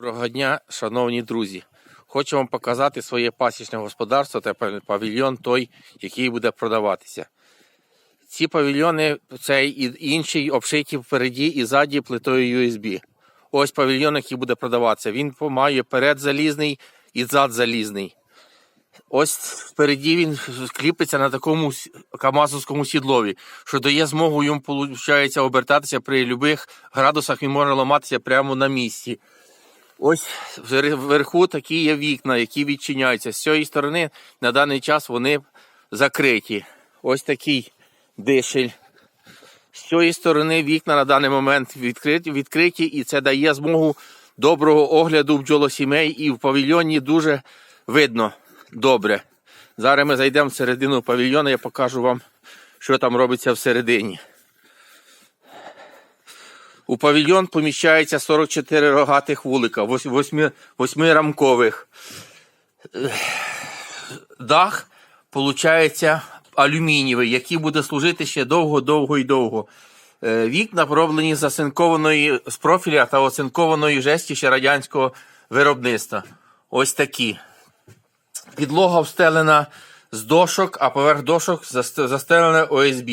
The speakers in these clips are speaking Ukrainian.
Доброго дня, шановні друзі. Хочу вам показати своє пасічне господарство та павільйон той, який буде продаватися. Ці павільйони, цей і інший, обшиті впереді і ззаді плитою USB. Ось павільйон, який буде продаватися. Він має перед залізний і зад залізний. Ось впереді він кліпиться на такому камазовському сідлові, що дає змогу йому виходить, обертатися при будь-яких градусах, він може ламатися прямо на місці. Ось вверху такі є вікна, які відчиняються. З цієї сторони на даний час вони закриті. Ось такий дишель. З цієї сторони вікна на даний момент відкриті, відкриті і це дає змогу доброго огляду бджолосімей і в павільйоні дуже видно добре. Зараз ми зайдемо всередину павільйону, я покажу вам, що там робиться всередині. У павільйон поміщається 44 рогатих вулика, 8, 8 рамкових. Ех, Дах, виходить, алюмінієвий, який буде служити ще довго, довго і довго. Е, Вікна пороблені з оцинкованої з профіля та оцинкованої жесті ще радянського виробництва. Ось такі. Підлога встелена з дошок, а поверх дошок заст- застелена ОСБ.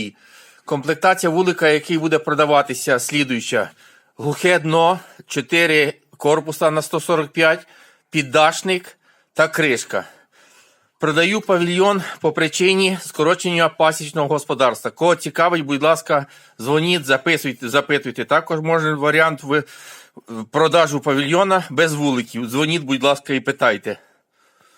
Комплектація вулика, який буде продаватися, слідуюча. Глухе дно, 4 корпуса на 145, піддашник та кришка. Продаю павільйон по причині скорочення пасічного господарства. Кого цікавить, будь ласка, дзвоніть, записуйте, запитуйте. Також може варіант продажу павільйона без вуликів. Дзвоніть, будь ласка, і питайте.